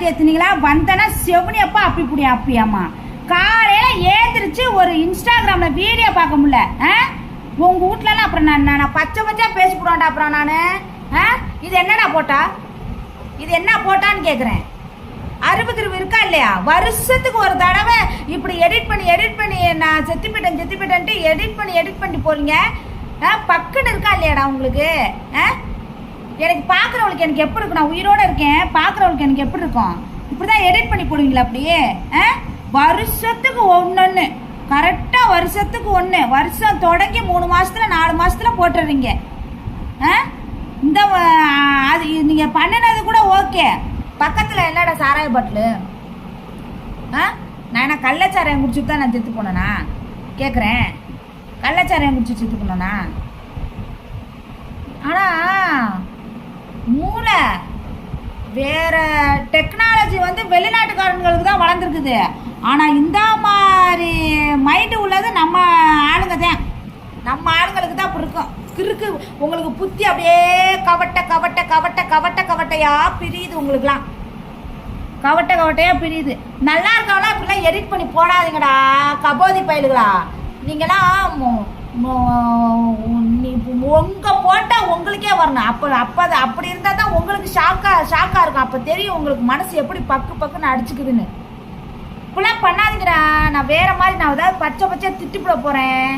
விளக்கு ஏத்துனீங்களா வந்தனா செவனியப்பா அப்படி இப்படி அப்படியாம்மா காலையில ஏந்திரிச்சு ஒரு இன்ஸ்டாகிராம்ல வீடியோ பார்க்க முடியல. ஆ? உங்க வீட்லலாம் அப்புறம் நான் நான் பச்சை பச்சையாக பேசி போடுவான்டா அப்புறம் நான். ஆ? இது என்னடா போட்டா? இது என்ன போட்டான்னு கேக்குறேன். அறிவுக்கிறிவு இருக்கா இல்லையா? வருஷத்துக்கு ஒரு தடவை இப்படி எடிட் பண்ணி எடிட் பண்ணி நான் செத்து போயிட்டேன் செத்து போயிட்டேன்ட்டு எடிட் பண்ணி எடிட் பண்ணி போறீங்க. ஆ, பக்குன்னு இருக்கா இல்லையாடா உங்களுக்கு? ஆ? எனக்கு பார்க்குறவளுக்கு எனக்கு எப்படி இருக்கும்? நான் உயிரோடு இருக்கேன். பார்க்குறவளுக்கு எனக்கு எப்படி இருக்கும்? இப்படி தான் எடிட் பண்ணி போடுவீங்களா அப்படியே? ஆ? வருஷத்துக்கு ஒன்று கரெக்டாக வருஷத்துக்கு ஒன்று வருஷம் தொடங்கி மூணு மாதத்தில் நாலு மாதத்தில் போட்டுடுறீங்க ஆ? இந்த அது நீங்கள் பண்ணினது கூட ஓகே பக்கத்தில் என்னடா சாராய பாட்டிலு? ஆ? நான் என்ன கள்ளச்சாராயம் குடிச்சுட்டு தான் நான் செத்து போனேனா? கேட்குறேன் கள்ளச்சாராயம் குடிச்சு செத்து போனேனா? மூளை. வேறு டெக்னாலஜி வந்து வெளிநாட்டுக்காரங்களுக்கு தான் வளர்ந்துருக்குது. ஆனால் இந்த மாதிரி மைண்டு உள்ளது நம்ம ஆளுங்க தான். நம்ம ஆளுங்களுக்கு தான் அப்படி இருக்கும் கிறுக்கு உங்களுக்கு புத்தி அப்படியே கவட்ட கவட்ட கவட்ட கவட்ட கவட்டையா பிரியுது உங்களுக்குலாம் கவட்ட கவட்டையா பிரியுது. நல்லா இருக்கவங்களா இப்படிலாம் எடிட் பண்ணி போடாதீங்கடா. கபோதி பயிலுகளா. நீங்களாம் நீ உங்க போட்டா உங்களுக்கே வரணும். அப்ப அப்போ அப்படி இருந்தால் தான் உங்களுக்கு ஷாக்கா ஷாக்கா இருக்கும். அப்ப தெரியும் உங்களுக்கு மனசு எப்படி பக்கு பக்குன்னு அடிச்சுக்குதுன்னு. இப்பெல்லாம் பண்ணாதீங்கடா. நான் வேற மாதிரி நான் ஏதாவது பச்சை பச்சை திட்டுப்பட போறேன்.